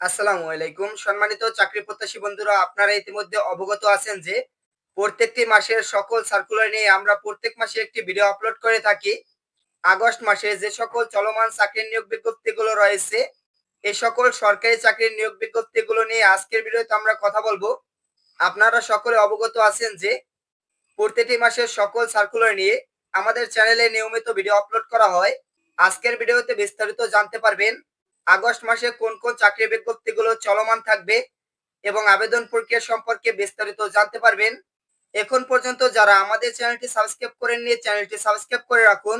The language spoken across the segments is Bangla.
আসসালামু আলাইকুম। সম্মানিত চাকরি প্রত্যাশী বন্ধুরা, আপনারা ইতিমধ্যে অবগত আছেন যে প্রত্যেকটি মাসের সকল সার্কুলার নিয়ে আমরা প্রত্যেক মাসে একটি ভিডিও আপলোড করে থাকি। আগস্ট মাসে যে সকল চলমান চাকরির নিয়োগ বিজ্ঞপ্তিগুলো রয়েছে এই সকল সরকারি চাকরির নিয়োগ বিজ্ঞপ্তিগুলো নিয়ে আজকের ভিডিওতে আমরা কথা বলব। আপনারা সকলে অবগত আছেন যে প্রতিটি মাসের সকল সার্কুলার নিয়ে আমাদের চ্যানেলে নিয়মিত ভিডিও আপলোড করা হয়। আজকের ভিডিওতে বিস্তারিত জানতে পারবেন। আগস্ট মাসে কোন কোন চাকরি বিজ্ঞপ্তিগুলো চলমান থাকবে এবং আবেদন প্রক্রিয়া সম্পর্কে বিস্তারিত জানতে পারবেন। এখন পর্যন্ত যারা আমাদের চ্যানেলটি সাবস্ক্রাইব করেননি, চ্যানেলটি সাবস্ক্রাইব করে রাখুন,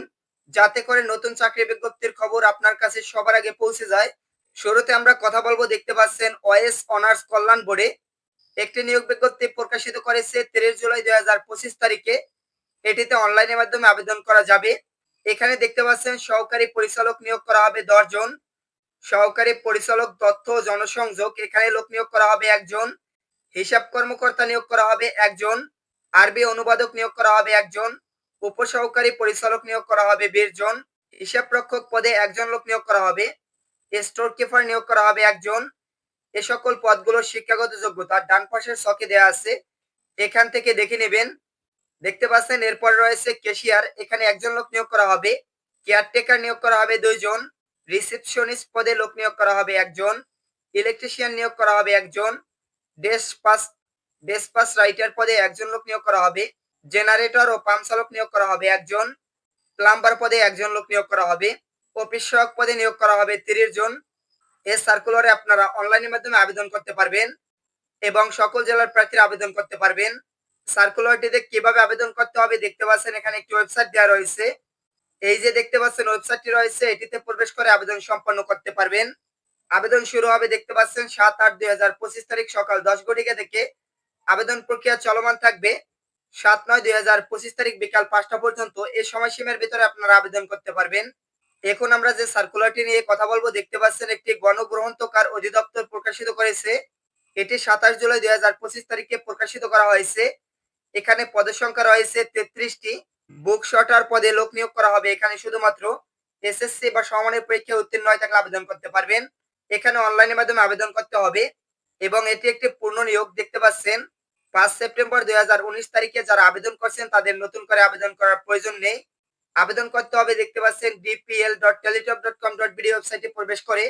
যাতে করে নতুন চাকরি বিজ্ঞপ্তির খবর আপনার কাছে সবার আগে পৌঁছে যায়। শুরুতে আমরা কথা বলব, দেখতে পাচ্ছেন ওয়েস অনার্স কল্যাণ বোর্ডে একটি নিয়োগ বিজ্ঞপ্তি প্রকাশিত করেছে তিরিশ জুলাই দুই হাজার পঁচিশ তারিখে। এটিতে অনলাইনের মাধ্যমে আবেদন করা যাবে। এখানে দেখতে পাচ্ছেন সহকারী পরিচালক নিয়োগ করা হবে দশ জন। সহকারী পরিচালক, তথ্য জনসংযোগ। এখানে লোক নিয়োগ করা হবে একজন। হিসাব কর্মকর্তা নিয়োগ করা হবে একজন। আরবি অনুবাদক নিয়োগ করা হবে একজন। উপসহকারী পরিচালক নিয়োগ করা হবে বিশ জন হিসাব রক্ষক পদে একজন লোক নিয়োগ করা হবে। স্টোর কিপার নিয়োগ করা হবে একজন। এ সকল পদগুলোর শিক্ষাগত যোগ্যতা ডান পাশের ছকে দেওয়া আছে। এখান থেকে দেখে নেবেন। দেখতে পাচ্ছেন, এরপর রয়েছে কেশিয়ার এখানে একজন লোক নিয়োগ করা হবে। কেয়ারটেকার নিয়োগ করা হবে দুইজন। রিসেপশনিস্ট পদে লোক নিয়োগ করা হবে একজন, ইলেকট্রিশিয়ান নিয়োগ করা হবে একজন ডেসপাস ডেসপাস রাইটার পদে একজন লোক নিয়োগ করা হবে, জেনারেটর ও পাম্প চালক নিয়োগ করা হবে একজন, প্লাম্বার পদে একজন লোক নিয়োগ করা হবে, অফিস সহায়ক পদে নিয়োগ করা হবে তিরিশ জন। এই সার্কুলারে আপনারা অনলাইনের মাধ্যমে আবেদন করতে পারবেন এবং সকল জেলার প্রার্থীরা আবেদন করতে পারবেন। সার্কুলারটিতে কীভাবে আবেদন করতে হবে দেখতে পাচ্ছেন এখানে একটি ওয়েবসাইট দেওয়া রয়েছে। এই যে দেখতে পাচ্ছেন ওয়েবসাইটটি রয়েছে, এটিতে প্রবেশ করে আবেদন সম্পন্ন করতে পারবেন। আবেদন শুরু হবে দেখতে পাচ্ছেন সাত আট দুই হাজার পঁচিশ তারিখ সকাল দশ ঘটিকা থেকে। আবেদন প্রক্রিয়া চলমান থাকবে সাত নয় দুই হাজার পঁচিশ তারিখ বিকাল পাঁচটা পর্যন্ত। এই সময়সীমার ভিতরে আপনারা আবেদন করতে পারবেন। এখন আমরা যে সার্কুলারটি নিয়ে কথা বলব, দেখতে পাচ্ছেন একটি গণগ্রহণতকার অধিদপ্তর প্রকাশিত করেছে। এটি সাতাশ জুলাই দুই হাজার পঁচিশ তারিখে প্রকাশিত করা হয়েছে। এখানে পদের সংখ্যা রয়েছে তেত্রিশটি। বুক শটার পদে লোক নিয়োগ করা হবে। এখানে শুধুমাত্র এসএসসি বা সমানের পরীক্ষায় উত্তীর্ণ হয়ে থাকলে আবেদন করতে পারবেন। এখানে অনলাইনের মাধ্যমে আবেদন করতে হবে এবং এটি একটি পূর্ণ নিয়োগ দেখতে পাচ্ছেন। পাঁচ সেপ্টেম্বর দুই তারিখে যারা আবেদন করছেন, তাদের নতুন করে আবেদন করার প্রয়োজন নেই। আবেদন করতে হবে দেখতে পাচ্ছেন DPL dot Teletalk dot com dot BD ওয়েবসাইটে প্রবেশ করে।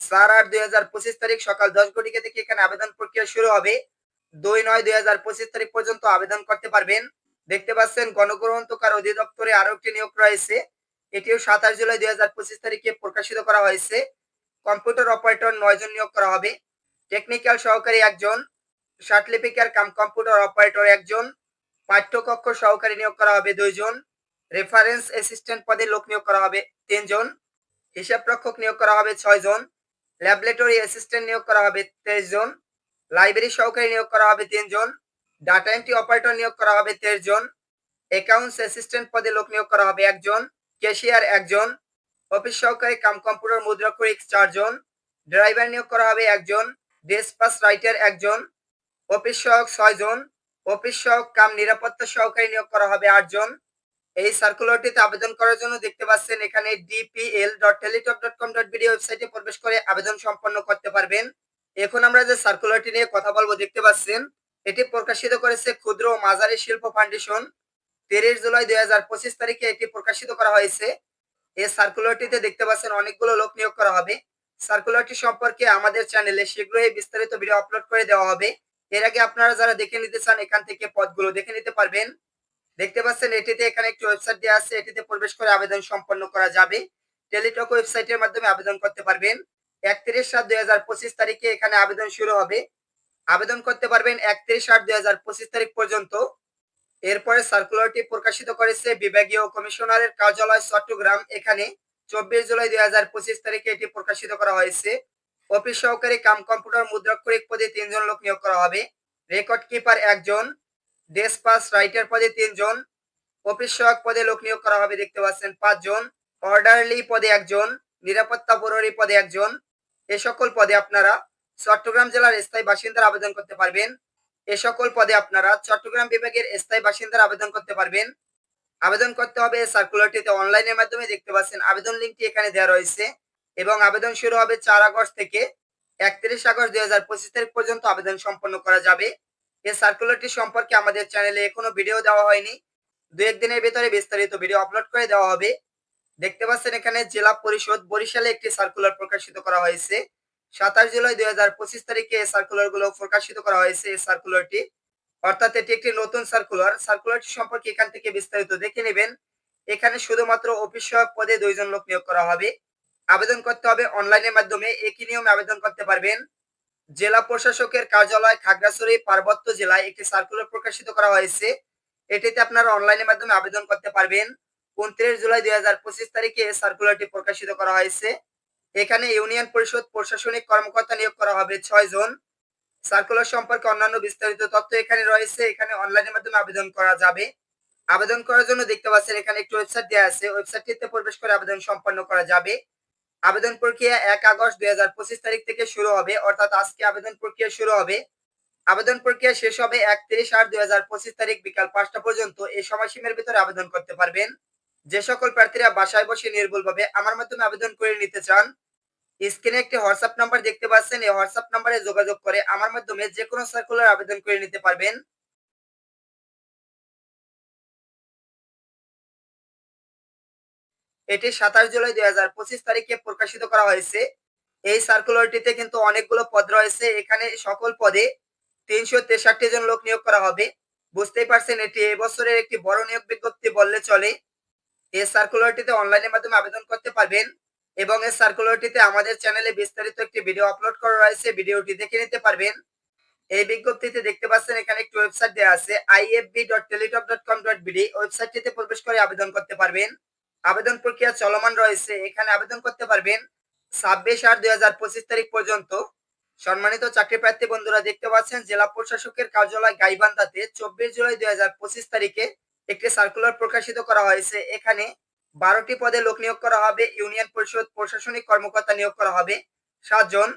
চার আট দুই হাজার পঁচিশ তারিখ সকাল দশ ঘটিকা থেকে এখানে আবেদন প্রক্রিয়া শুরু হবে। দুই নয় দুই হাজার পঁচিশ তারিখ পর্যন্ত আবেদন করতে পারবেন। দেখতে পাচ্ছেন গণগ্রহণতকার অধিদপ্তরে আরও একটি নিয়োগ রয়েছে। এটিও সাতাশ জুলাই দুই হাজার পঁচিশ তারিখে প্রকাশিত করা হয়েছে। কম্পিউটার অপারেটর নয় জন নিয়োগ করা হবে। টেকনিক্যাল সহকারী একজন সার্টিফিকার কাম, কম্পিউটার অপারেটর একজন, পাঠ্যকক্ষ সহকারী নিয়োগ করা হবে দুইজন, রেফারেন্স অ্যাসিস্ট্যান্ট পদে লোক নিয়োগ করা হবে তিনজন, হিসাব রক্ষক নিয়োগ করা হবে ছয় জন ল্যাবরেটরি অ্যাসিস্ট্যান্ট নিয়োগ করা হবে তেইশ জন লাইব্রেরি সহকারী নিয়োগ করা হবে তিনজন ডাটা এন্ট্রি অপারেটর নিয়োগ করা হবে তেইশ জন। অ্যাকাউন্টস অ্যাসিস্ট্যান্ট পদে লোক নিয়োগ করা হবে একজন। ক্যাশিয়ার একজন। অফিস সহকারী কাম কম্পিউটার মুদ্রাক্ষরিক চারজন ড্রাইভার নিয়োগ করা হবে একজন। ডেসপাস রাইটার একজন। অফিস সহক ছয় জন। অফিস সহক কাম নিরাপত্তা সহকারী নিয়োগ করা হবে আটজন এই সার্কুলারটিতে আবেদন করার জন্য দেখতে পাচ্ছেন এখানে DPL dot Teletalk dot com dot BD ওয়েবসাইটে প্রবেশ করে আবেদন সম্পন্ন করতে পারবেন। এখন আমরা যে সার্কুলারটি নিয়ে কথা বলব দেখতে পাচ্ছেন এটি প্রকাশিত করেছে ক্ষুদ্র ও মাঝারি শিল্প ফাউন্ডেশন। তিরিশ জুলাই দুই হাজার পঁচিশ তারিখে এটি প্রকাশিত করা হয়েছে। এই সার্কুলারটিতে দেখতে পাচ্ছেন অনেকগুলো লোক নিয়োগ করা হবে। সার্কুলারটি সম্পর্কে আমাদের চ্যানেলে শীঘ্রই বিস্তারিত ভিডিও আপলোড করে দেওয়া হবে। এর আগে আপনারা যারা দেখে নিতে চান, এখান থেকে পদগুলো দেখে নিতে পারবেন। দেখতে পাচ্ছেন, এটিতে এখানে একটি ওয়েবসাইট দেওয়া আছে। এটিতে প্রবেশ করে আবেদন সম্পন্ন করা যাবে। টেলিটক ওয়েবসাইটের মাধ্যমে আবেদন করতে পারবেন। একত্রিশ সাত দুই তারিখে এখানে আবেদন শুরু হবে। আবেদন করতে পারবেন একত্রিশ আট দুই হাজার পঁচিশ তারিখ পর্যন্ত। এরপরে সার্কুলারটি প্রকাশিত করেছে বিভাগীয় কমিশনারের কার্যালয় চট্টগ্রাম। এখানে চব্বিশ জুলাই দুই হাজার পঁচিশ তারিখে এটি প্রকাশিত করা হয়েছে। অফিস সহকারী কাম কম্পিউটার মুদ্রাক্ষরিক পদে তিনজন লোক নিয়োগ করা হবে। রেকর্ড কিপার একজন ডেসপাস রাইটার পদে তিনজন, অফিস সহায়ক পদে লোক নিয়োগ করা হবে দেখতে পাচ্ছেন পাঁচজন, অর্ডারলি পদে একজন, নিরাপত্তা প্রহরী পদে একজন। এ সকল পদে আপনারা চট্টগ্রাম জেলার স্থায়ী বাসিন্দার আবেদন করতে পারবেন। এ সকল পদে আপনারা চট্টগ্রাম বিভাগের স্থায়ী বাসিন্দার আবেদন করতে পারবেন। আবেদন করতে হবে সার্কুলারটিতে অনলাইনের মাধ্যমে দেখতে পাচ্ছেন, আবেদন লিঙ্কটি এখানে দেওয়া রয়েছে এবং আবেদন শুরু হবে চার আগস্ট থেকে একত্রিশ আগস্ট দুই হাজার পঁচিশ তারিখ পর্যন্ত আবেদন সম্পন্ন করা যাবে। এই সার্কুলারটি সম্পর্কে আমাদের চ্যানেলে এখনও ভিডিও দেওয়া হয়নি। দু একদিনের ভিতরে বিস্তারিত ভিডিও আপলোড করে দেওয়া হবে। দেখতে পাচ্ছেন এখানে জেলা পরিষদ বরিশালে একটি সার্কুলার প্রকাশিত করা হয়েছে। সাতাশ জুলাই দুই হাজার পঁচিশ তারিখে এই সার্কুলারগুলো প্রকাশিত করা হয়েছে। এই সার্কুলারটি অর্থাৎ এটি একটি নতুন সার্কুলার সার্কুলারটি সম্পর্কে এখান থেকে বিস্তারিত দেখে নেবেন। এখানে শুধুমাত্র অফিস সহায়ক পদে দুইজন লোক নিয়োগ করা হবে। আবেদন করতে হবে অনলাইনের মাধ্যমে। একই নিয়মে আবেদন করতে পারবেন। জেলা প্রশাসকের কার্যালয় খাগড়াছড়ি, পার্বত্য জেলায় একটি সার্কুলার প্রকাশিত করা হয়েছে। এটিতে আপনারা অনলাইনের মাধ্যমে আবেদন করতে পারবেন। উনত্রিশ জুলাই দুই হাজার পঁচিশ তারিখে সার্কুলারটি প্রকাশিত করা হয়েছে। এখানে ইউনিয়ন পরিষদ প্রশাসনিক কর্মকর্তা নিয়োগ করা হবে ছয় জন। সার্কুলার সম্পর্কে অন্যান্য বিস্তারিত তথ্য এখানে রয়েছে। এখানে অনলাইনের মাধ্যমে আবেদন করা যাবে। আবেদন করার জন্য দেখতে পাচ্ছেন এখানে একটি ওয়েবসাইট দেওয়া আছে। ওয়েবসাইটটিতে প্রবেশ করে আবেদন সম্পন্ন করা যাবে। আবেদন প্রক্রিয়া এক আগস্ট দুই হাজার পঁচিশ তারিখ থেকে শুরু হবে, অর্থাৎ আজকে আবেদন প্রক্রিয়া শুরু হবে। আবেদন প্রক্রিয়া শেষ হবে একত্রিশ আট দুই তারিখ বিকাল পাঁচটা পর্যন্ত। এই সময়সীমার ভিতরে আবেদন করতে পারবেন। যে সকল প্রার্থীরা বাসায় বসে নির্ভুলভাবে আমার মাধ্যমে আবেদন করে নিতে চান, স্ক্রিনে একটি হোয়াটসঅ্যাপ নাম্বার দেখতে পাচ্ছেন, এই হোয়াটসঅ্যাপ নাম্বারে যোগাযোগ করে আমার মাধ্যমে যে কোনো সার্কুলার আবেদন করে নিতে পারবেন। এটি সাতাশ জুলাই দুই হাজার পঁচিশ তারিখে প্রকাশিত করা হয়েছে। এই সার্কুলারটিতে কিন্তু অনেকগুলো পদ রয়েছে। এখানে সকল পদে তিনশো তেষট্টি জন লোক নিয়োগ করা হবে। বুঝতেই পারছেন, এটি এবছরের একটি বড় নিয়োগ বিজ্ঞপ্তি বললে চলে। এই সার্কুলারটিতে অনলাইনের মাধ্যমে আবেদন করতে পারবেন এবং এই সার্কুলারটিতে আমাদের চ্যানেলে বিস্তারিত একটি ভিডিও আপলোড করা রয়েছে ভিডিওটি দেখে নিতে পারবেন। এই বিজ্ঞপ্তিতে দেখতে পাচ্ছেন এখানে একটি ওয়েবসাইট দেওয়া আছে বিডি ওয়েবসাইটটিতে প্রবেশ করে আবেদন করতে পারবেন। আবেদন প্রক্রিয়া চলমান রয়েছে, এখানে আবেদন করতে পারবেন ছাব্বিশ আট দুই হাজার পঁচিশ তারিখ পর্যন্ত। সম্মানিত চাকরি প্রার্থী বন্ধুরা, দেখতে পাচ্ছেন জেলা প্রশাসকের কার্যালয় গাইবান্ধাতে চব্বিশ জুলাই দুই হাজার পঁচিশ তারিখে একটি সার্কুলার প্রকাশিত করা হয়েছে। এখানে বারোটি পদে লোক নিয়োগ করা হবে, ইউনিয়ন পরিষদ, প্রশাসনিক কর্মকর্তা নিয়োগ করা হবে। সাতজন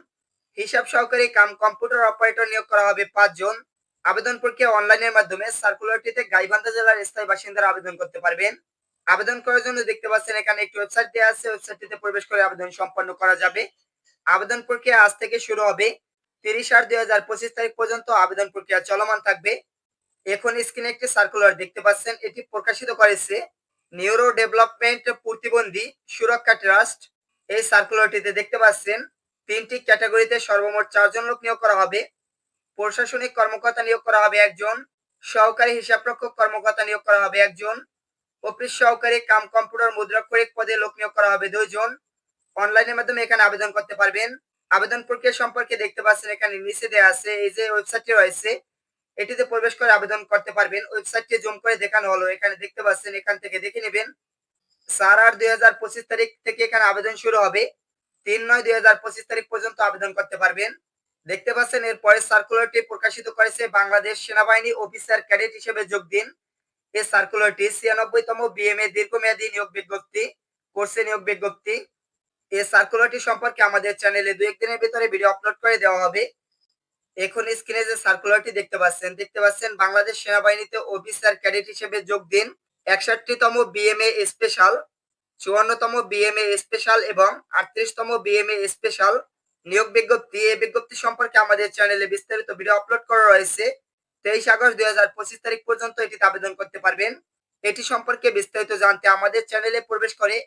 হিসাব সহকারী কাম কম্পিউটার অপারেটর নিয়োগ করা হবে। পাঁচজন আবেদন প্রক্রিয়া অনলাইনের মাধ্যমে সার্কুলারটিতে গাইবান্ধা জেলার স্থায়ী বাসিন্দারা আবেদন করতে পারবেন। আবেদন করার জন্য দেখতে পাচ্ছেন এখানে একটি ওয়েবসাইট দেওয়া আছে। ওয়েবসাইটটিতে প্রবেশ করে আবেদন সম্পন্ন করা যাবে। আবেদন প্রক্রিয়া আজ থেকে শুরু হবে। তিরিশ আট দুই হাজার পঁচিশ তারিখ পর্যন্ত আবেদন প্রক্রিয়া চলমান থাকবে। এখন স্ক্রিনে একটি সার্কুলার দেখতে পাচ্ছেন, এটি প্রকাশিত করেছে নিউরো ডেভেলপমেন্ট প্রতিবন্ধী সুরক্ষা ট্রাস্ট এই সার্কুলারটিতে দেখতে পাচ্ছেন, তিনটি ক্যাটাগরিতে সর্বমোট চারজন লোক নিয়োগ করা হবে। প্রশাসনিক কর্মকর্তা নিয়োগ করা হবে একজন, সহকারী হিসাবরক্ষক কর্মকর্তা নিয়োগ করা হবে একজন, অফিস সহকারী কাম কম্পিউটার মুদ্রাক্ষরিক পদে লোক নিয়োগ করা হবে দুইজন। অনলাইনের মাধ্যমে এখানে আবেদন করতে পারবেন। আবেদন প্রক্রিয়া সম্পর্কে দেখতে পাচ্ছেন, এখানে নিচে দেওয়া আছে, এই যে ওয়েবসাইটটি রয়েছে এটিতে প্রবেশ করে আবেদন করতে পারবেন। ওয়েবসাইটটি জুম করে দেখানো হলো। এখানে দেখতে পাচ্ছেন, এখান থেকে দেখে নেবেন। চার আট দুই হাজার পঁচিশ তারিখ থেকে এখানে আবেদন শুরু হবে। তিন নয় দুই হাজার পঁচিশ তারিখ পর্যন্ত আবেদন করতে পারবেন। দেখতে পাচ্ছেন এর পরে সার্কুলারটি প্রকাশিত করেছে বাংলাদেশ সেনাবাহিনী অফিসার ক্যাডেট হিসেবে যোগ দিন। এই সার্কুলারটি ছিয়ানব্বইতম বিএমএ দীর্ঘমেয়াদী নিয়োগ বিজ্ঞপ্তি, কোর্সে নিয়োগ বিজ্ঞপ্তি। এই সার্কুলারটি সম্পর্কে আমাদের চ্যানেলে দু একদিনের ভিতরে ভিডিও আপলোড করে দেওয়া হবে। এখন স্ক্রিনে যে সার্কুলারটি দেখতে পাচ্ছেন দেখতে পাচ্ছেন বাংলাদেশ সেনাবাহিনীতে অফিসার ক্যাডেট হিসেবে যোগ দিন একষট্টিতম বিএমএ স্পেশাল চুয়ান্নতম বিএমএ স্পেশাল এবং আটত্রিশতম বিএমএ স্পেশাল নিয়োগ বিজ্ঞপ্তি। এই বিজ্ঞপ্তি সম্পর্কে আমাদের চ্যানেলে বিস্তারিত ভিডিও আপলোড করা রয়েছে। তেইশ আগস্ট দুই হাজার পঁচিশ তারিখ পর্যন্ত এটিতে আবেদন করতে পারবেন। এটি সম্পর্কে বিস্তারিত জানতে আমাদের চ্যানেলে প্রবেশ করে।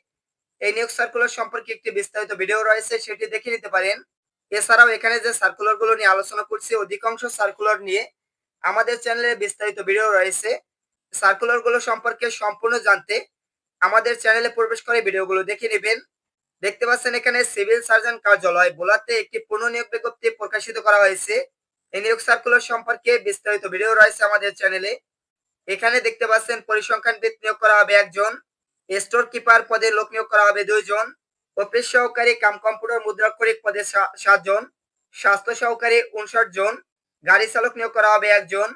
এই নিয়োগ সার্কুলার সম্পর্কে একটি বিস্তারিত ভিডিও রয়েছে, সেটি দেখে নিতে পারেন। এছাড়াও এখানে যে সার্কুলারগুলো নিয়ে আলোচনা করছি, অধিকাংশ সার্কুলার নিয়ে আমাদের চ্যানেলে বিস্তারিত ভিডিও রয়েছে। সার্কুলারগুলো সম্পর্কে সম্পূর্ণ জানতে আমাদের চ্যানেলে প্রবেশ করে ভিডিওগুলো দেখে নেবেন। দেখতে পাচ্ছেন এখানে সিভিল সার্জন কার্যালয়, বোলাতে একটি পুনঃনিয়োগ বিজ্ঞপ্তি প্রকাশিত করা হয়েছে। এই নিয়োগ সার্কুলার সম্পর্কে বিস্তারিত ভিডিও রয়েছে আমাদের চ্যানেলে এখানে দেখতে পাচ্ছেন পরিসংখ্যানবিদ নিয়োগ করা হবে একজন স্টোর কিপার পদে লোক নিয়োগ করা হবে দুইজন। অফিস সহকারী কাম কম্পিউটার মুদ্রাক্ষরিক পদে সাতজন, স্বাস্থ্য সহকারী উনষাট জন, গাড়ি চালক নিয়োগ করা হবে একজন।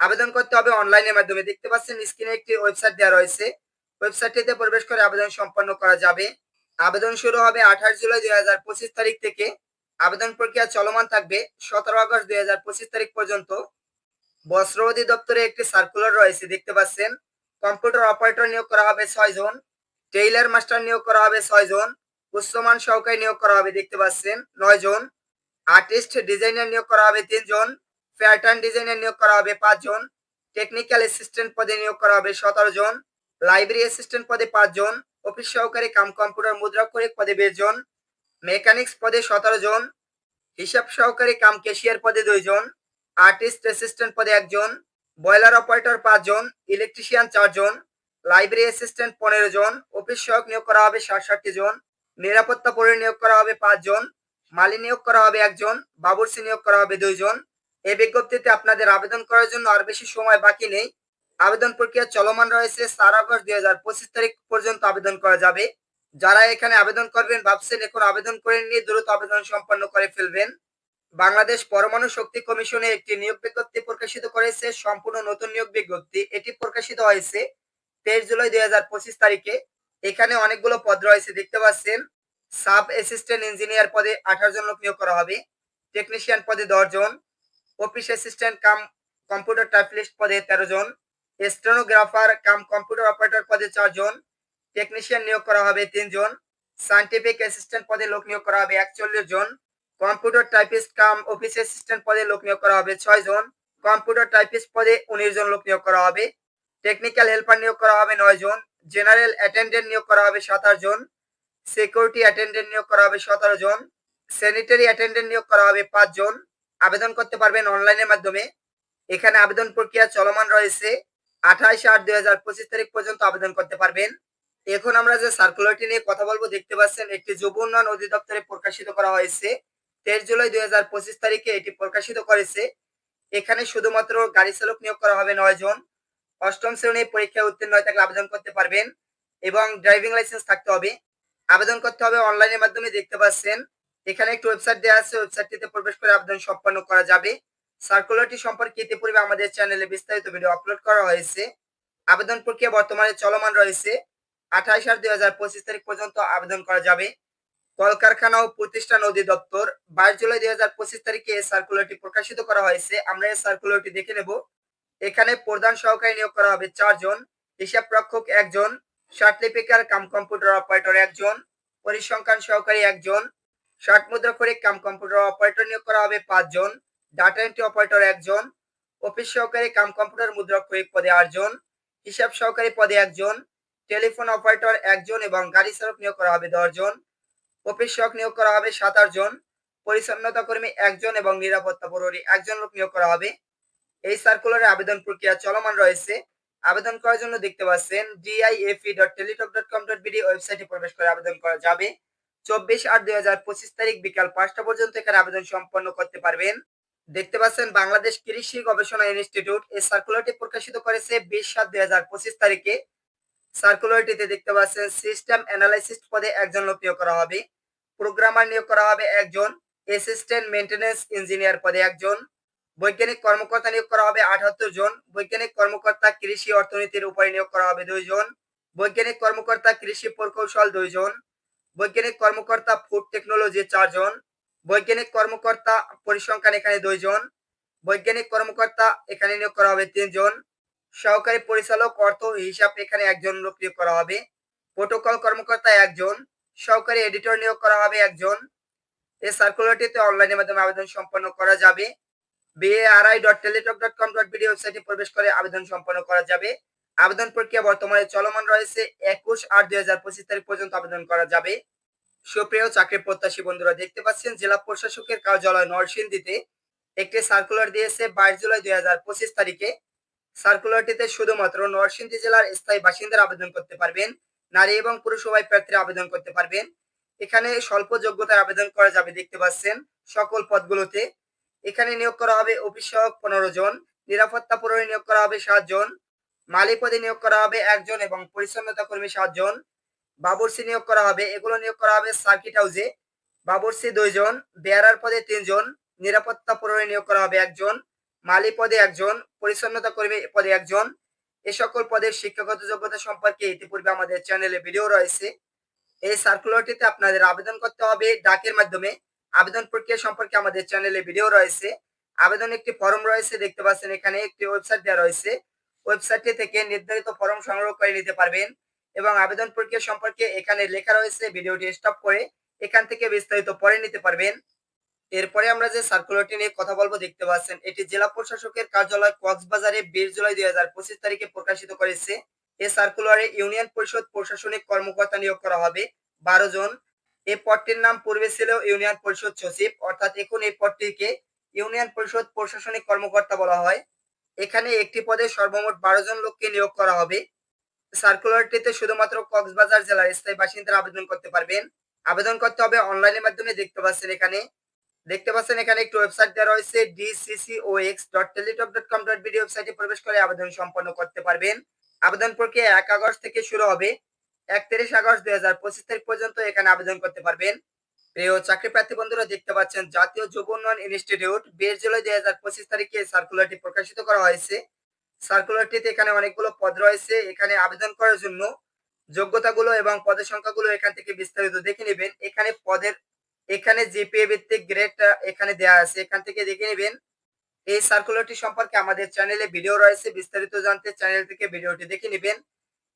আবেদন করতে হবে অনলাইনের মাধ্যমে। দেখতে পাচ্ছেন স্ক্রিনে একটি ওয়েবসাইট দেওয়া রয়েছে। ওয়েবসাইটটিতে প্রবেশ করে আবেদন সম্পন্ন করা যাবে। আবেদন শুরু হবে আঠাশ জুলাই দুই হাজার পঁচিশ তারিখ থেকে। আবেদন প্রক্রিয়া চলমান থাকবে সতেরো আগস্ট দুই হাজার পঁচিশ তারিখ পর্যন্ত। বস্ত্র অধিদপ্তরে একটি সার্কুলার রয়েছে, দেখতে পাচ্ছেন। কম্পিউটার অপারেটর নিয়োগ করা হবে ছয় জন। টেইলার মাস্টার নিয়োগ করা হবে ছয় জন। উচ্চমান সহকারী নিয়োগ করা হবে, দেখতে পাচ্ছেন, নয় জন। আর্টিস্ট ডিজাইনার নিয়োগ করা হবে তিনজন প্যাটার্ন ডিজাইনার নিয়োগ করা হবে পাঁচজন টেকনিক্যাল অ্যাসিস্ট্যান্ট পদে নিয়োগ করা হবে সতেরো জন। লাইব্রেরি অ্যাসিস্ট্যান্ট পদে পাঁচজন অফিস সহকারী কাম কম্পিউটার মুদ্রা করে পদে বিশ জন। মেকানিক্স পদে সতেরো জন। হিসাব সহকারী কাম ক্যাশিয়ার পদে দুইজন আর্টিস্ট অ্যাসিস্ট্যান্ট পদে একজন বয়লার অপারেটর পাঁচজন ইলেকট্রিশিয়ান চারজন লাইব্রেরি অ্যাসিস্ট্যান্ট পনেরো জন। অফিস সহায়ক নিয়োগ করা হবে সাতষট্টি জন। নিরাপত্তা পরে নিয়োগ করা হবে পাঁচজন, মালি নিয়োগ করা হবে একজন, বাবুর্সি নিয়োগ করা হবে দুইজন। এই বিজ্ঞপ্তিতে আপনাদের আবেদন করার জন্য আর বেশি সময় বাকি নেই। আবেদন প্রক্রিয়া চলমান রয়েছে চার আগস্ট দুই হাজার পঁচিশ তারিখ পর্যন্ত আবেদন করা যাবে। যারা এখানে আবেদন করবেন, ভাবছেন এখন আবেদন করে নিয়ে দ্রুত আবেদন সম্পন্ন করে ফেলবেন। বাংলাদেশ পরমাণু শক্তি কমিশনে একটি নিয়োগ বিজ্ঞপ্তি প্রকাশিত করেছে, সম্পূর্ণ নতুন নিয়োগ বিজ্ঞপ্তি। এটি প্রকাশিত হয়েছে তেইশ জুলাই দুই হাজার পঁচিশ তারিখে। এখানে অনেকগুলো পদ রয়েছে, দেখতে পাচ্ছেন। সাব অ্যাসিস্ট্যান্ট ইঞ্জিনিয়ার পদে আঠারো জন লোক নিয়োগ করা হবে। টেকনিশিয়ান পদে দশ জন। Office assistant cum computer typist পদে তেরো জন। স্টেনোগ্রাফার কাম কম্পিউটার অপারেটর পদে চারজন টেকনিশিয়ান নিয়োগ করা হবে তিনজন সায়েন্টিফিক অ্যাসিস্ট্যান্ট পদে লোক নিয়োগ করা হবে একচল্লিশ জন। Computer typist cum office assistant পদে লোক নিয়োগ করা হবে ছয় জন। কম্পিউটার টাইপিস্ট পদে উনিশ জন লোক নিয়োগ করা হবে। টেকনিক্যাল হেল্পার নিয়োগ করা হবে নয় জন। জেনারেল অ্যাটেন্ডেন্ট নিয়োগ করা হবে সাতাশ জন, সিকিউরিটি অ্যাটেন্ডেন্ট নিয়োগ করা হবে সতেরো জন, স্যানিটারি অ্যাটেন্ডেন্ট নিয়োগ করা হবে পাঁচ জন। আবেদন করতে পারবেন অনলাইনের মাধ্যমে। এখানে আবেদন প্রক্রিয়া চলমান রয়েছে। আঠাইশ আট দুই হাজার পঁচিশ তারিখ পর্যন্ত আবেদন করতে পারবেন। এখন আমরা যে সার্কুলারটি নিয়ে কথা বলব, দেখতে পাচ্ছেন একটি যুব উন্নয়ন অধিদপ্তরে প্রকাশিত করা হয়েছে। তেইশ জুলাই দুই হাজার পঁচিশ তারিখে এটি প্রকাশিত করেছে। এখানে শুধুমাত্র গাড়ি চালক নিয়োগ করা হবে নয় জন। অষ্টম শ্রেণির পরীক্ষায় উত্তীর্ণ হয়ে থাকলে আবেদন করতে পারবেন এবং ড্রাইভিং লাইসেন্স থাকতে হবে। আবেদন করতে হবে অনলাইনের মাধ্যমে দেখতে পাচ্ছেন, এখানে একটি ওয়েবসাইট দেওয়া আছে ওয়েবসাইটটিতে প্রবেশ করে আবেদন সম্পন্ন করা যাবে। সার্কুলারটি সম্পর্কে ইতিপূর্বে আমাদের চ্যানেলে বিস্তারিত ভিডিও আপলোড করা হয়েছে। আবেদন প্রক্রিয়া বর্তমানে চলমান রয়েছে। আঠাশ আট দুই হাজার পঁচিশ তারিখ পর্যন্ত আবেদন করা যাবে। কলকারখানা ও প্রতিষ্ঠান অধিদপ্তর, বাইশ জুলাই দুই হাজার পঁচিশ তারিখে এই সার্কুলারটি প্রকাশিত করা হয়েছে। আমরা এই সার্কুলারটি দেখে নেব। এখানে প্রধান সহকারী নিয়োগ করা হবে চারজন, হিসাব রক্ষক একজন সার্টিফিকার কাম কম্পিউটার অপারেটর একজন, পরিসংখ্যান সহকারী একজন, ষাট মুদ্রাক্ষরিক কাম কম্পিউটার অপারেটর নিয়োগ করা হবে পাঁচজন, ডাটা এন্ট্রি অপারেটর একজন, অফিস সহকারী কাম কম্পিউটার মুদ্রাক্ষরিক পদে আটজন, হিসাব সহকারী পদে একজন, টেলিফোন অপারেটর একজন এবং গাড়ি চালক নিয়োগ করা হবে দশজন, অফিস সহক নিয়োগ করা হবে সাতাশ জন পরিচ্ছন্নতা কর্মী একজন এবং নিরাপত্তা প্রহরী একজন লোক নিয়োগ করা হবে। এই সার্কুলারে আবেদন প্রক্রিয়া চলমান রয়েছে। আবেদন করার জন্য দেখতে পাচ্ছেন ডিআইএফই ডট ডট বিডি ওয়েবসাইটে প্রবেশ করে আবেদন করা যাবে। চব্বিশ আট দুই হাজার পঁচিশ তারিখ বিকাল পাঁচটা পর্যন্ত এখানে আবেদন সম্পন্ন করতে পারবেন। দেখতে পাচ্ছেন, বাংলাদেশ কৃষি গবেষণা ইনস্টিটিউট এই সার্কুলারটি প্রকাশিত করেছে বিশ সাত দুই হাজার পঁচিশ তারিখে। সার্কুলারটিতে দেখতে পাচ্ছেন সিস্টেম অ্যানালাইসিস্ট পদে একজন লোক নিয়োগ করা হবে। প্রোগ্রামার নিয়োগ করা হবে একজন। অ্যাসিস্ট্যান্ট মেনটেন্যান্স ইঞ্জিনিয়ার পদে একজন। বৈজ্ঞানিক কর্মকর্তা নিয়োগ করা হবে আঠাত্তর জন। বৈজ্ঞানিক কর্মকর্তা, কৃষি অর্থনীতির উপরে নিয়োগ করা হবে দুইজন বৈজ্ঞানিক কর্মকর্তা, কৃষি প্রকৌশল দুইজন বৈজ্ঞানিক কর্মকর্তা, ফুড টেকনোলজি চারজন বৈজ্ঞানিক কর্মকর্তা পরিসংখ্যান এখানে দুইজন বৈজ্ঞানিক কর্মকর্তা এখানে নিয়োগ করা হবে তিনজন সহকারী পরিচালক, অর্থ হিসাব এখানে একজন লোক নিয়োগ করা হবে। প্রোটোকল কর্মকর্তা একজন। সহকারী এডিটর নিয়োগ করা হবে একজন। এই সার্কুলারটিতে অনলাইনের মাধ্যমে আবেদন সম্পন্ন করা যাবে। BARI dot Teletalk dot com ওয়েবসাইটে প্রবেশ করে আবেদন সম্পন্ন করা যাবে। আবেদন প্রক্রিয়া বর্তমানে চলমান রয়েছে। একুশ আট দুই হাজার পঁচিশ তারিখ পর্যন্ত আবেদন করা যাবে। সুপ্রিয় চাকরি প্রত্যাশী বন্ধুরা, দেখতে পাচ্ছেন জেলা প্রশাসকের কার্যালয় নরসিংদীতে একটি সার্কুলার দিয়েছে বাইশ জুলাই দুই হাজার পঁচিশ তারিখে। সার্কুলারটিতে শুধুমাত্র নরসিংদী জেলার স্থায়ী বাসিন্দারা আবেদন করতে পারবেন। নারী এবং পুরুষ উভয় প্রার্থীরা আবেদন করতে পারবেন। এখানে স্বল্প যোগ্যতার আবেদন করা যাবে, দেখতে পাচ্ছেন। সকল পদগুলোতে এখানে নিয়োগ করা হবে অফিস সহক পনেরো জন, নিরাপত্তা প্রহরী নিয়োগ করা হবে সাতজন মালি পদে নিয়োগ করা হবে একজন এবং পরিচ্ছন্নতা কর্মী সাতজন বাবরসি নিয়োগ করা হবে, এগুলো নিয়োগ করা হবে সার্কিট হাউসে, বাবরসি দুইজন বেয়ারার পদে তিনজন নিরাপত্তা প্রহরী নিয়োগ করা হবে একজন, মালি পদে একজন, পরিচ্ছন্নতা কর্মী পদে একজন। এ সকল পদের শিক্ষাগত যোগ্যতা সম্পর্কে ইতিপূর্বে আমাদের চ্যানেলে ভিডিও রয়েছে। এই সার্কুলারটিতে আপনাদের আবেদন করতে হবে ডাকের মাধ্যমে। আবেদন প্রক্রিয়া সম্পর্কে আমাদের চ্যানেলে ভিডিও রয়েছে। আবেদন একটি ফর্ম রয়েছে, দেখতে পাচ্ছেন এখানে একটি ওয়েবসাইট দেওয়া রয়েছে। ওয়েবসাইটটি থেকে নির্ধারিত ফর্ম সংগ্রহ করে নিতে পারবেন এবং আবেদন প্রক্রিয়া সম্পর্কে এখানে লেখা রয়েছে ভিডিওটি স্টপ করে এখান থেকে বিস্তারিত পড়ে নিতে পারবেন। এরপরে আমরা যে সার্কুলারটি নিয়ে কথা বলব, দেখতে পাচ্ছেন, এটি জেলা প্রশাসকের কার্যালয় কক্সবাজারে বিশ জুলাই দুই হাজার পঁচিশ তারিখে প্রকাশিত করেছে। এ সার্কুলারে ইউনিয়ন পরিষদ প্রশাসনিক কর্মকর্তা নিয়োগ করা হবে, বারো জন। এই পদটির নাম পূর্বে ছিল ইউনিয়ন পরিষদ সচিব, অর্থাৎ এখন এই পদটিকে ইউনিয়ন পরিষদ প্রশাসনিক কর্মকর্তা বলা হয়। এখানে একটি পদে সর্বমোট বারো জন লোককে নিয়োগ করা হবে। সার্কুলারটিতে শুধুমাত্র কক্সবাজার জেলার স্থায়ী বাসিন্দারা আবেদন করতে পারবেন। আবেদন করতে হবে অনলাইনের মাধ্যমে দেখতে পাচ্ছেন এখানে। দেখতে পাচ্ছেন এখানে একটি ওয়েবসাইট দেওয়া রয়েছে DCCOX dot Teletalk dot com dot BD ওয়েবসাইটে প্রবেশ করে আবেদন সম্পন্ন করতে পারবেন। আবেদন প্রক্রিয়া এক আগস্ট থেকে শুরু হবে। একত্রিশ আগস্ট দুই হাজার পঁচিশ তারিখ পর্যন্ত এখানে আবেদন করতে পারবেন। প্রিয় চাকরি প্রার্থী বন্ধুরা, দেখতে পাচ্ছেন জাতীয় যুব উন্নয়ন ইনস্টিটিউট বিশ জুলাই দুই হাজার পঁচিশ তারিখে সার্কুলারটি প্রকাশিত করা হয়েছে। সার্কুলারটিতে এখানে অনেকগুলো পদ রয়েছে। এখানে আবেদন করার জন্য যোগ্যতাগুলো এবং পদের সংখ্যাগুলো এখান থেকে বিস্তারিত দেখে নেবেন। এখানে পদের, এখানে জিপিএ ভিত্তিক গ্রেড এখানে দেওয়া আছে। এখান থেকে দেখে নেবেন। এই সার্কুলারটি সম্পর্কে আমাদের চ্যানেলে ভিডিও রয়েছে। বিস্তারিত জানতে চ্যানেল থেকে ভিডিওটি দেখে নেবেন।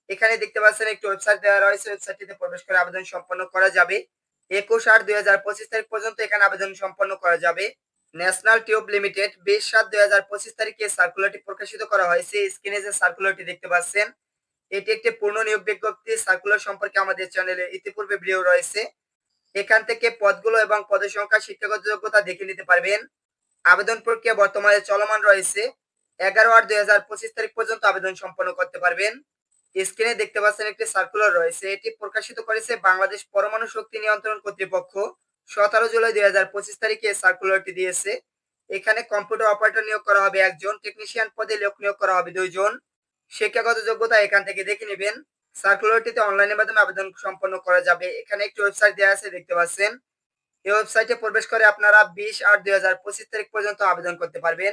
এখানে দেখতে পাচ্ছেন একটি ওয়েবসাইট দেওয়া রয়েছে। ওয়েবসাইটটিতে প্রবেশ করে আবেদন সম্পন্ন করা যাবে। একুশ আট দুই তারিখ পর্যন্ত এখানে আবেদন সম্পন্ন করা যাবে। ন্যাশনাল টিউব লিমিটেড বিশ সাত দুই হাজার পঁচিশ তারিখে সার্কুলারটি প্রকাশিত করা হয়েছে। স্ক্রিনে যে সার্কুলারটি দেখতে পাচ্ছেন, এটি একটি পূর্ণ নিয়োগ বিজ্ঞপ্তি। সার্কুলার সম্পর্কে আমাদের চ্যানেলে ইতিপূর্বে ভিডিও রয়েছে। এখান থেকে পদগুলো এবং পদের সংখ্যা, শিক্ষাগত যোগ্যতা দেখে নিতে পারবেন। আবেদন প্রক্রিয়া বর্তমানে চলমান রয়েছে। এগারো আট দুই হাজার পঁচিশ তারিখ পর্যন্ত আবেদন সম্পন্ন করতে পারবেন। স্ক্রিনে দেখতে পাচ্ছেন একটি সার্কুলার রয়েছে। এটি প্রকাশিত করেছে বাংলাদেশ পরমাণু শক্তি নিয়ন্ত্রণ কর্তৃপক্ষ। সতেরো জুলাই দুই হাজার পঁচিশ তারিখে সার্কুলারটি দিয়েছে। এখানে কম্পিউটার অপারেটর নিয়োগ করা হবে একজন টেকনিশিয়ান পদে লোক নিয়োগ করা হবে দুইজন। শিক্ষাগত যোগ্যতা এখান থেকে দেখে নেবেন। সার্কুলারটিতে অনলাইনের মাধ্যমে আবেদন সম্পন্ন করা যাবে। এখানে একটি ওয়েবসাইট দেওয়া আছে, দেখতে পাচ্ছেন। এই ওয়েবসাইটে প্রবেশ করে আপনারা বিশ আট দুই হাজার পঁচিশ তারিখ পর্যন্ত আবেদন করতে পারবেন।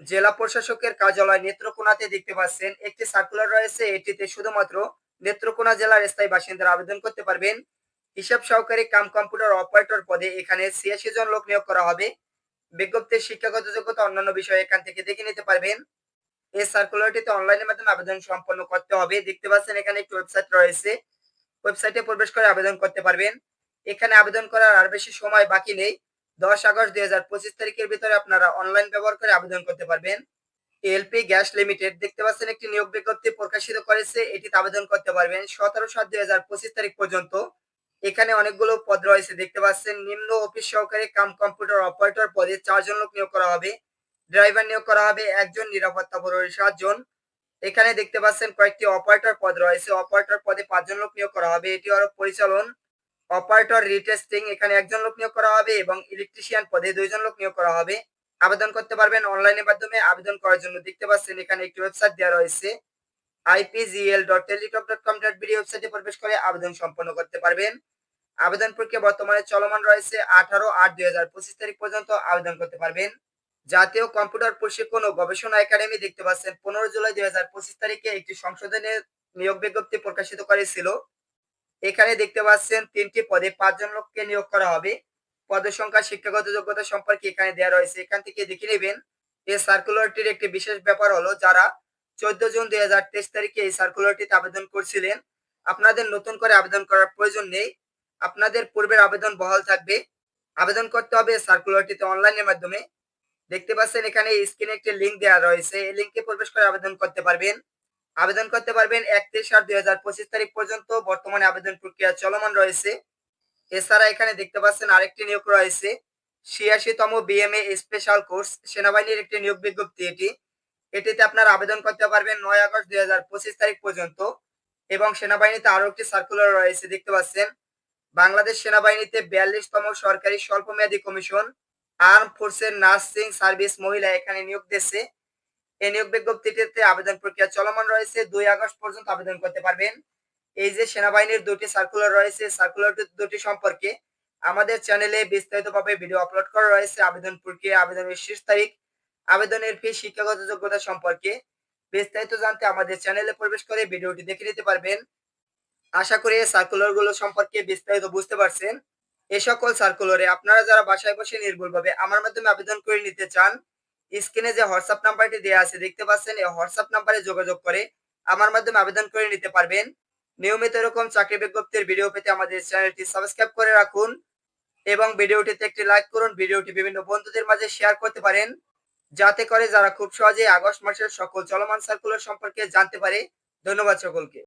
জেলা প্রশাসকের কার্যালয় নেত্রকোনাতে দেখতে পাচ্ছেন, একটি সার্কুলার রয়েছে, এটিতে শুধুমাত্র নেত্রকোনা জেলার স্থায়ী বাসিন্দারা আবেদন করতে পারবেন। হিসাব সহকারী কাম কম্পিউটার অপারেটর পদে এখানে ছিয়াশি জন লোক নিয়োগ করা হবে। বিজ্ঞপ্তির শিক্ষাগত যোগ্যতা অন্যান্য বিষয় এখান থেকে দেখে নিতে পারবেন। এই সার্কুলারটিতে অনলাইনের মাধ্যমে আবেদন সম্পন্ন করতে হবে। দেখতে পাচ্ছেন এখানে একটি ওয়েবসাইট রয়েছে। ওয়েবসাইটে প্রবেশ করে আবেদন করতে পারবেন। এখানে আবেদন করার আর বেশি সময় বাকি নেই। দশ আগস্ট দুই হাজার পঁচিশ তারিখের ভিতরে আপনারা অনলাইন ব্যবহার করে আবেদন করতে পারবেন। এলপি গ্যাস লিমিটেড দেখতে পাচ্ছেন একটি নিয়োগ বিজ্ঞপ্তি প্রকাশিত করেছে, এটিতে আবেদন করতে পারবেন। সতেরো সাত দুই হাজার পঁচিশ তারিখ পর্যন্ত এখানে অনেকগুলো পদ রয়েছে, দেখতে পাচ্ছেন। নিম্ন অফিস সহকারী কাম কম্পিউটার অপারেটর পদে চারজন লোক নিয়োগ করা হবে ড্রাইভার নিয়োগ করা হবে, একজন নিরাপত্তা প্রহরী সাতজন। এখানে দেখতে পাচ্ছেন কয়েকটি অপারেটর পদ রয়েছে অপারেটর পদে পাঁচজন লোক নিয়োগ করা হবে। এটি হলো পরিচালন অপারেটর রিটেস্টিং এখানে একজন লোক নিয়োগ করা হবে এবং ইলেকট্রিশিয়ান পদে দুইজন লোক নিয়োগ করা হবে। আবেদন করতে পারবেন অনলাইনের মাধ্যমে। আবেদন করার জন্য দেখতে পাচ্ছেন এখানে একটি ওয়েবসাইট দেওয়া রয়েছে। বিডি ওয়েবসাইটে প্রবেশ করে আবেদন সম্পন্ন করতে পারবেন। আবেদন প্রক্রিয়া বর্তমানে চলমান রয়েছে। আঠারো আট দুই হাজার পঁচিশ তারিখ পর্যন্ত আবেদন করতে পারবেন। জাতীয় কম্পিউটার প্রশিক্ষণ ও গবেষণা একাডেমি দেখতে পাচ্ছেন, পনেরো জুলাই দুই হাজার পঁচিশ তারিখে একটি সংশোধনের নিয়োগ বিজ্ঞপ্তি প্রকাশিত করেছিল। এখানে দেখতে পাচ্ছেন তিনটি পদে পাঁচজন লোককে নিয়োগ করা হবে। পদের সংখ্যা, শিক্ষাগত যোগ্যতা সম্পর্কে এখানে দেওয়া রয়েছে। এখান থেকে দেখে নেবেন, এই সার্কুলারটির একটি বিশেষ ব্যাপার হলো, যারা চোদ্দ জুন দুই হাজার তেইশ তারিখে এই সার্কুলারটিতে আবেদন করছিলেন, আপনাদের নতুন করে আবেদন করার প্রয়োজন নেই। আপনাদের পূর্বের আবেদন বহাল থাকবে। আবেদন করতে হবে সার্কুলারটিতে অনলাইনের মাধ্যমে। দেখতে পাচ্ছেন এখানে স্ক্রিনে একটি লিঙ্ক দেওয়া রয়েছে। এই লিঙ্কে প্রবেশ করে আবেদন করতে পারবেন। আবেদন করতে পারবেন একত্রিশ আট দুই হাজার পঁচিশ তারিখ পর্যন্ত। বর্তমানে আবেদন প্রক্রিয়া চলমান রয়েছে। এছাড়া এখানে দেখতে পাচ্ছেন আরেকটি নিয়োগ রয়েছে। ছিয়াশিতম বিএমএ স্পেশাল কোর্স সেনাবাহিনীর একটি নিয়োগ বিজ্ঞপ্তি এটি। এটিতে আপনারা আবেদন করতে পারবেন নয় আগস্ট দুই হাজার পঁচিশ তারিখ পর্যন্ত। এবং সেনাবাহিনীতে আরও একটি সার্কুলার রয়েছে, দেখতে পাচ্ছেন। বাংলাদেশ সেনাবাহিনীতে বিয়াল্লিশতম সরকারি স্বল্পমেয়াদী কমিশন আর্ম ফোর্সের নার্সিং সার্ভিস মহিলা এখানে নিয়োগ দিয়েছে। এই নিয়োগ বিজ্ঞপ্তিটিতে আবেদন প্রক্রিয়া চলমান রয়েছে। দুই আগস্ট পর্যন্ত আবেদন করতে পারবেন। এই যে সেনাবাহিনীর দুটি সার্কুলার রয়েছে সার্কুলার দুটি সম্পর্কে আমাদের চ্যানেলে বিস্তারিতভাবে ভিডিও আপলোড করা রয়েছে। আবেদন প্রক্রিয়া, আবেদনের শেষ তারিখ, আবেদনের ফি শিক্ষাগত যোগ্যতা সম্পর্কে বিস্তারিত জানতে আমাদের চ্যানেলে প্রবেশ করে ভিডিওটি দেখে নিতে পারবেন। আশা করি সার্কুলারগুলো সম্পর্কে বিস্তারিত বুঝতে পারছেন। এ সকল সার্কুলারে আপনারা যারা বাসায় বসে নির্ভুলভাবে আমার মাধ্যমে আবেদন করে নিতে চান স্ক্রিনে যে হোয়াটসঅ্যাপ নাম্বারটি দেওয়া আছে, দেখতে পাচ্ছেন, এই হোয়াটসঅ্যাপ নাম্বারে যোগাযোগ করে আমার মাধ্যমে আবেদন করে নিতে পারবেন। নিয়মিত এরকম চাকরি বিজ্ঞপ্তির ভিডিও পেতে আমাদের চ্যানেলটি সাবস্ক্রাইব করে রাখুন এবং ভিডিওটিতে একটি লাইক করুন, ভিডিওটি বিভিন্ন বন্ধুদের মাঝে শেয়ার করতে পারেন। যাতে করে যারা খুব সহজেই আগস্ট মাসের সকল চলমান সার্কুলার সম্পর্কে জানতে পারে। ধন্যবাদ সকলকে।